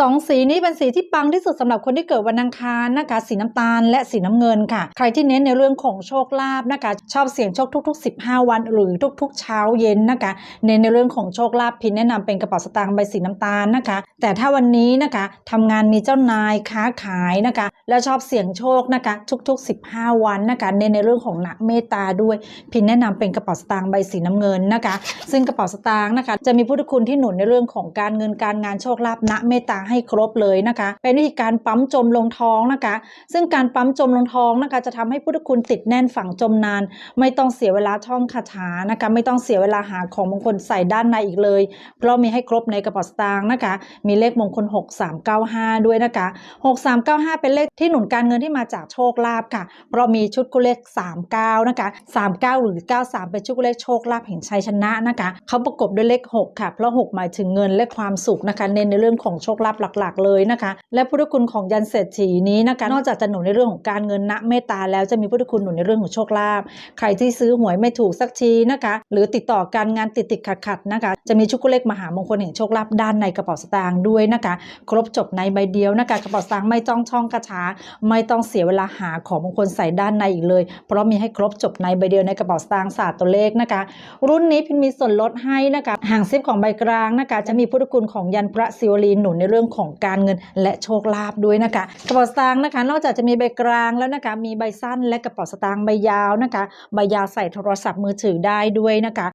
สองสีนี้เป็นสีที่ปังที่สุดสำหรับคนที่เกิดวันอังคารนะคะสีน้ำตาลและสีน้ำเงินค่ะ ใครที่เน้นในเรื่องของโชคลาภนะคะชอบเสี่ยงโชคทุก ๆ 15 วัน หรือทุก ๆ เช้าเย็นนะคะ เน้นในเรื่องของโชคลาภพินแนะนำเป็นกระเป๋าสตางค์ใบสีน้ำตาลนะคะ แต่ถ้าวันนี้นะคะทำงานมีเจ้านายค้าขายนะคะ แล้วชอบเสี่ยงโชคนะคะทุก ๆ 15 วันนะคะ เน้นในเรื่องของนักเมตตาด้วย พินแนะนำเป็นกระเป๋าสตางค์ใบสีน้ำเงินนะคะ ซึ่งกระเป๋าสตางค์นะคะจะมีพุทธคุณที่หนุนในเรื่องของการเงินการงานโชคลาภณเมตตาให้ครบเลยนะคะ เป็นวิธีการปั๊มจมลงท้องนะคะ ซึ่งการปั๊มจมลงท้องนะคะ จะทำให้พุทธคุณติดแน่นฝังจมนาน ไม่ต้องเสียเวลาท่องคาถานะคะ ไม่ต้องเสียเวลาหาของมงคลใส่ด้านในอีกเลย เพราะมีให้ครบในกระเป๋าสตางค์นะคะ มีเลขมงคล 6395 ด้วยนะคะ 6395 เป็นเลขที่หนุนการเงินที่มาจากโชคลาภค่ะ เพราะมีชุดกุเลข 39 นะคะ 39 หรือ 93 เป็นชุดกุเลขโชคลาภแห่งชัยชนะนะคะ เขาประกบด้วยเลข 6 ค่ะ เพราะ 6 หมายถึงเงินและความสุขนะคะ เน้นในเรื่องของโชคลาภหลักๆ เลยนะคะ และพุทธคุณของยันเศรษฐีนี้นะคะนอกจากจะหนุนในเรื่องของการเงินณเมตตาแล้วจะมีพุทธคุณหนุนในเรื่องของโชคลาภใครที่ซื้อหวยไม่ถูกสักทีนะคะ หรือติดต่อการงานติดติดขัดขัดๆนะคะ จะมีชุกุเลขมหามงคลแห่งโชคลาภด้านในกระเป๋าสตางค์ด้วยนะคะ ครบจบในใบเดียวนะคะกระเป๋าสตางค์ไม่จ้องช่องกระช้าไม่ต้องเสียเวลาหาของมงคลใส่ด้านในอีกเลย เพราะมีให้ครบจบในใบเดียวในกระเป๋าสตางค์ศาสตร์ตัวเลขนะคะ รุ่นนี้พิมมีส่วนลดให้นะคะห่างซิปของใบกลางนะคะ จะมีพุทธคุณของยันพระศิวลีหนุนในเรื่องรื่องของการเงินและโชคลาภด้วยนะคะกระเป๋าสตางค์นะคะ นอกจากจะมีใบกลางแล้วนะคะมีใบสั้นและกระเป๋าสตางค์ใบยาวนะคะ ใบยาวใส่โทรศัพท์มือถือได้ด้วยนะคะ